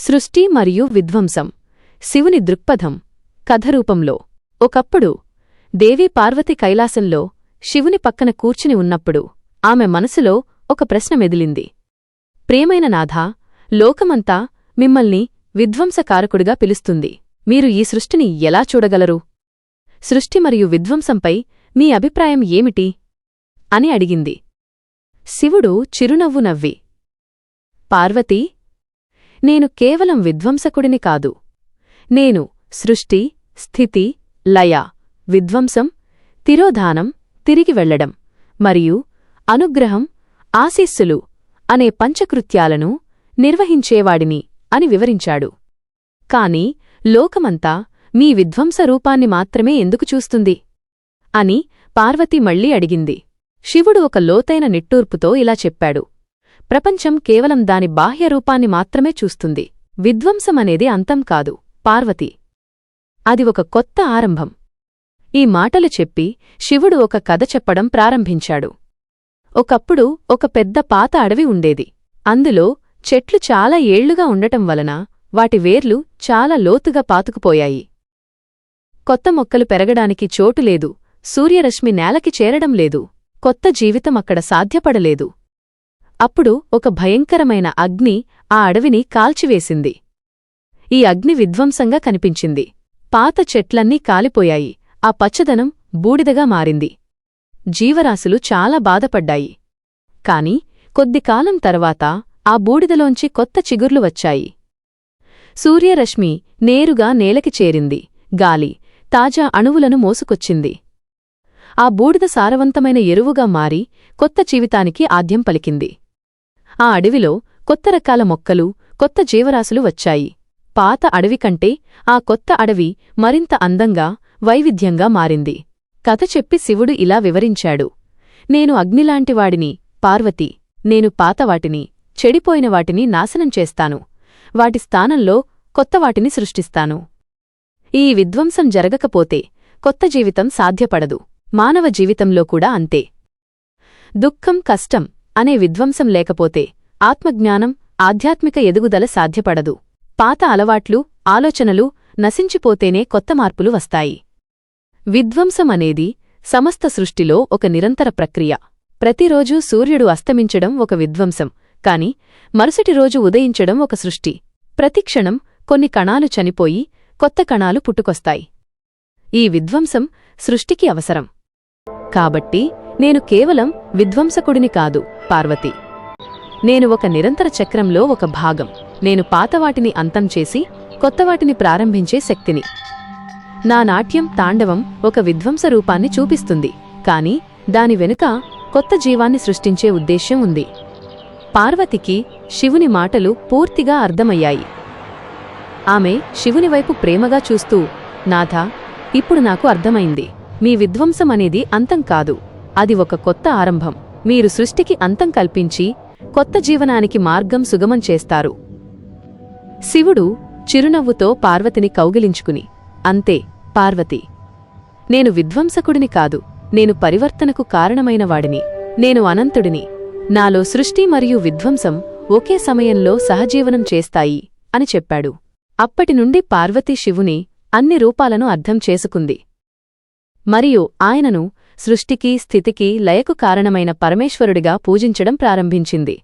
సృష్టి మరియు విధ్వంసం. శివుని దృక్పథం కథరూపంలో ఒకప్పుడు దేవీ పార్వతి కైలాసంలో శివుని పక్కన కూర్చుని ఉన్నప్పుడు ఆమె మనసులో ఒక ప్రశ్న మెదిలింది. ప్రేమైన నాథా లోకమంతా మిమ్మల్ని విధ్వంసకారకుడిగా పిలుస్తుంది. మీరు ఈ సృష్టిని ఎలా చూడగలరు? సృష్టి మరియు విధ్వంసంపై మీ అభిప్రాయం ఏమిటి? అని అడిగింది. శివుడు చిరునవ్వు నవ్వి. పార్వతీ నేను కేవలం విధ్వంసకుడిని కాదు. నేను సృష్టి స్థితి లయ విధ్వంసం తిరోధానం తిరిగి వెళ్ళడం మరియు అనుగ్రహం ఆశీస్సులు అనే పంచకృత్యాలను నిర్వహించేవాడిని అని వివరించాడు. కాని లోకమంతా మీ విధ్వంస రూపాన్ని మాత్రమే ఎందుకు చూస్తుంది? అని పార్వతి మళ్ళీ అడిగింది. శివుడు ఒక లోతైన నిట్టూర్పుతో ఇలా చెప్పాడు. ప్రపంచం కేవలం దాని బాహ్య రూపాన్ని మాత్రమే చూస్తుంది. విధ్వంసమనేది అంతం కాదు. పార్వతి అది ఒక కొత్త ఆరంభం. ఈ మాటలు చెప్పి శివుడు ఒక కథ చెప్పడం ప్రారంభించాడు. ఒకప్పుడు ఒక పెద్ద పాత అడవి ఉండేది. అందులో చెట్లు చాలా ఏళ్ళుగా ఉండటం వలన వాటి వేర్లు చాలా లోతుగా పాతుకుపోయాయి. కొత్త మొక్కలు పెరగడానికి చోటు లేదు. సూర్యరశ్మి నేలకి చేరడం లేదు. కొత్త జీవితం అక్కడ సాధ్యపడలేదు. అప్పుడు ఒక భయంకరమైన అగ్ని ఆ అడవిని కాల్చివేసింది. ఈ అగ్ని విధ్వంసంగా కనిపించింది. పాత చెట్లన్నీ కాలిపోయాయి. ఆ పచ్చదనం బూడిదగా మారింది. జీవరాశులు చాలా బాధపడ్డాయి. కాని కొద్దికాలం తర్వాత ఆ బూడిదలోంచి కొత్త చిగుర్లు వచ్చాయి. సూర్యరశ్మి నేరుగా నేలకి చేరింది. గాలి తాజా అణువులను మోసుకొచ్చింది. ఆ బూడిద సారవంతమైన ఎరువుగా మారి కొత్త జీవితానికి ఆద్యం పలికింది. ఆ అడవిలో కొత్త రకాల మొక్కలు కొత్త జీవరాశులు వచ్చాయి. పాత అడవి కంటే ఆ కొత్త అడవి మరింత అందంగా వైవిధ్యంగా మారింది. కథ చెప్పి శివుడు ఇలా వివరించాడు. నేను అగ్నిలాంటివాడిని పార్వతి. నేను పాతవాటిని చెడిపోయిన వాటిని నాశనం చేస్తాను. వాటి స్థానంలో కొత్తవాటిని సృష్టిస్తాను. ఈ విధ్వంసం జరగకపోతే కొత్త జీవితం సాధ్యపడదు. మానవ జీవితంలో కూడా అంతే. దుఃఖం కష్టం అనే విధ్వంసం లేకపోతే ఆత్మజ్ఞానం ఆధ్యాత్మిక ఎదుగుదల సాధ్యపడదు. పాత అలవాట్లు ఆలోచనలు నశించిపోతేనే కొత్త మార్పులు వస్తాయి. విధ్వంసం అనేది సమస్త సృష్టిలో ఒక నిరంతర ప్రక్రియ. ప్రతిరోజూ సూర్యుడు అస్తమించడం ఒక విధ్వంసం కాని మరుసటి రోజు ఉదయించడం ఒక సృష్టి. ప్రతిక్షణం కొన్ని కణాలు చనిపోయి కొత్త కణాలు పుట్టుకొస్తాయి. ఈ విధ్వంసం సృష్టికి అవసరం. కాబట్టి నేను కేవలం విధ్వంసకుడిని కాదు పార్వతి. నేను ఒక నిరంతర చక్రంలో ఒక భాగం. నేను పాతవాటిని అంతం చేసి కొత్తవాటిని ప్రారంభించే శక్తిని. నా నాట్యం తాండవం ఒక విధ్వంస రూపాన్ని చూపిస్తుంది. కానీ దాని వెనుక కొత్త జీవాన్ని సృష్టించే ఉద్దేశ్యం ఉంది. పార్వతికి శివుని మాటలు పూర్తిగా అర్థమయ్యాయి. ఆమె శివునివైపు ప్రేమగా చూస్తూ నాథా ఇప్పుడు నాకు అర్థమైంది. మీ విధ్వంసం అనేది అంతం కాదు. అది ఒక కొత్త ఆరంభం. మీరు సృష్టికి అంతం కల్పించి కొత్త జీవనానికి మార్గం సుగమం చేస్తారు. శివుడు చిరునవ్వుతో పార్వతిని కౌగిలించుకుని అంతే పార్వతి నేను విధ్వంసకుడిని కాదు నేను పరివర్తనకు కారణమైనవాడిని నేను అనంతుడిని. నాలో సృష్టి మరియు విధ్వంసం ఒకే సమయంలో సహజీవనం చేస్తాయి అని చెప్పాడు. అప్పటినుండి పార్వతీ శివుని అన్ని రూపాలను అర్థం చేసుకుంది. మరియు ఆయనను సృష్టికి స్థితికి లయకు కారణమైన పరమేశ్వరుడిగా పూజించడం ప్రారంభించింది.